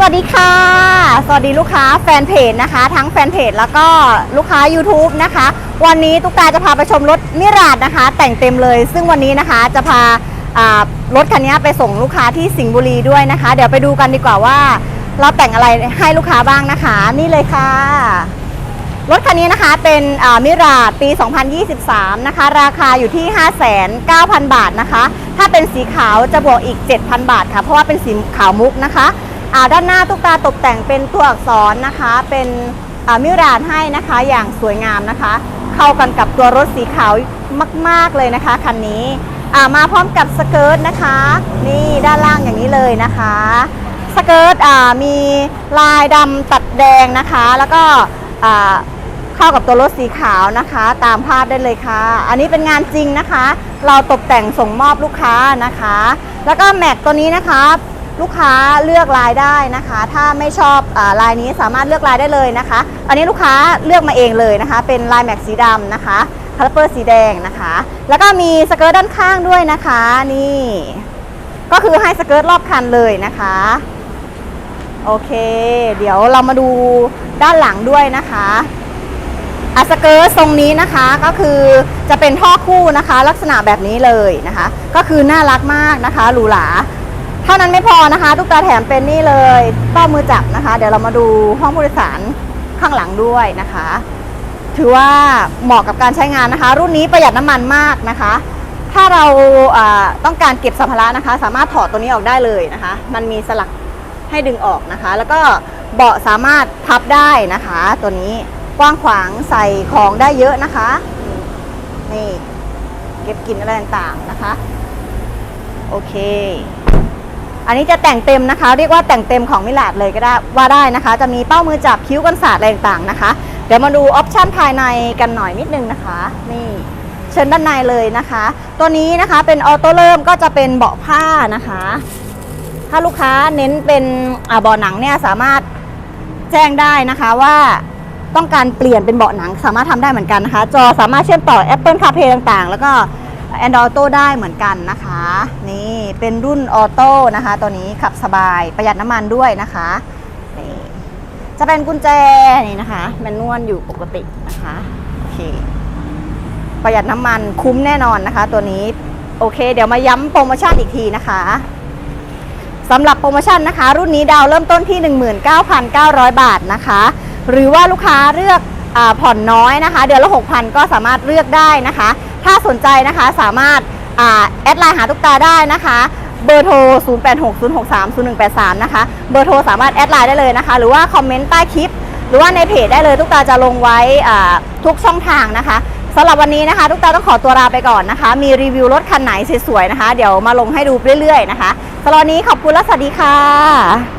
สวัสดีค่ะ สวัสดีลูกค้าแฟนเพจนะคะ ทั้งแฟนเพจแล้วก็ลูกค้า YouTube นะคะ วันนี้ตุ๊กตาจะพาไปชมรถมิราดนะคะ แต่งเต็มเลย ซึ่งวันนี้นะคะจะพาารถคันนี้ไปส่งลูกค้าที่สิงห์บุรีด้วยนะคะ เดี๋ยวไปดูกันดีกว่าว่า เราแต่งอะไรให้ลูกค้าบ้างนะคะ นี่เลยค่ะ รถคันนี้นะคะเป็นมิราดปี 2023 นะคะ ราคาอยู่ที่ 5,900บาทนะคะ ถ้าเป็นสีขาวจะบวกอีก 7,000 บาทค่ะ เพราะว่าเป็นสีขาวมุกนะคะ ด้านหน้าตุ๊กตาตกแต่งเป็นตัวอักษรนะคะ เป็นมิราดให้นะคะอย่างสวยงามนะคะ เข้ากันกับตัวรถสีขาวมาก ๆเลยนะคะคันนี้มาพร้อมกับสเกิร์ตนะคะ นี่ด้านล่างอย่างนี้เลยนะคะสเกิร์ตมีลายดำตัดแดงนะคะ แล้วก็เข้ากับตัวรถสีขาวนะคะ ตามภาพได้เลยค่ะ อันนี้เป็นงานจริงนะคะ เราตกแต่งส่งมอบลูกค้านะคะ แล้วก็แม็กตัวนี้นะคะ ลูกค้าเลือกลายได้นะคะ ถ้าไม่ชอบอลายนี้สามารถเลือกลายได้เลยนะคะ อันนี้ลูกค้าเลือกมาเองเลยนะคะ เป็นลายแม็กสีดำนะคะคาลเปอร์สีแดงนะคะ แล้วก็มีสเกิร์ตด้านข้างด้วยนะคะนี่ ก็คือให้สเกิร์ตรอบคันเลยนะคะ โอเค เดี๋ยวเรามาดูด้านหลังด้วยนะคะอะสเกิร์ตทรงนี้นะคะก็คือจะเป็นท่อคู่นะคะ ลักษณะแบบนี้เลยนะคะ ก็คือน่ารักมากนะคะหรูหรา ท่านั้นไม่พอนะคะตุ๊กตาแถมเป็นนี่เลยเป้ามือจับนะคะ เดี๋ยวเรามาดูห้องผู้โดยสารข้างหลังด้วยนะคะ ถือว่าเหมาะกับการใช้งานนะคะ รุ่นนี้ประหยัดน้ำมันมากนะคะ ถ้าเราต้องการเก็บสัมภาระนะคะ สามารถถอดตัวนี้ออกได้เลยนะคะ มันมีสลักให้ดึงออกนะคะ แล้วก็เบาะสามารถพับได้นะคะ ตัวนี้กว้างขวางใส่ของได้เยอะนะคะนี่เก็บกินอะไรต่างๆนะคะ โอเค อันนี้จะแต่งเต็มนะคะ เรียกว่าแต่งเต็มของมิลาดเลยก็ได้ว่าได้นะคะ จะมีเป้ามือจับคิ้วกันศาสตร์อะไรต่างๆนะคะ เดี๋ยวมาดูออปชันภายในกันหน่อยนิดนึงนะคะ นี่เชิญด้านในเลยนะคะ ตัวนี้นะคะเป็นออโต้เริ่มก็จะเป็นเบาะผ้านะคะ ถ้าลูกค้าเน้นเป็นเบาะหนังเนี่ยสามารถแจ้งได้นะคะว่าต้องการเปลี่ยนเป็นเบาะหนังสามารถทำได้เหมือนกันนะคะ จอสามารถเชื่อมต่อ Apple CarPlay ต่างๆ แล้วก็ Android Auto ได้เหมือนกันนะคะ นี่เป็นรุ่นออโต้นะคะตัวนี้ขับสบายประหยัดน้ำมันด้วยนะคะนี่จะเป็นกุญแจนี่นะคะแมนนวลอยู่ปกตินะคะโอเคประหยัดน้ำมันคุ้มแน่นอนนะคะ ตัวนี้โอเค เดี๋ยวมาย้ำโปรโมชั่นอีกทีนะคะสำหรับโปรโมชั่นนะคะ รุ่นนี้ดาวเริ่มต้นที่ 19,900 บาทนะคะ หรือว่าลูกค้าเลือกอผ่อนน้อยนะคะ เดือนละ 6,000 ก็สามารถเลือกได้นะคะ ถ้าสนใจนะคะสามารถอแอดไลน์หาตุ๊กตาได้นะคะเบอร์โทร 0860630183 นะคะ เบอร์โทรสามารถแอดไลน์ได้เลยนะคะ หรือว่าคอมเมนต์ใต้คลิป หรือว่าในเพจได้เลยตุ๊กตาจะลงไว้ทุกช่องทางนะคะสำหรับวันนี้นะคะตุ๊กตาต้องขอตัวลาไปก่อนนะคะ มีรีวิวรถคันไหนสวยๆนะคะ เดี๋ยวมาลงให้ดูเรื่อยๆนะคะสำหรับวันนี้ขอบคุณและสวัสดีค่ะ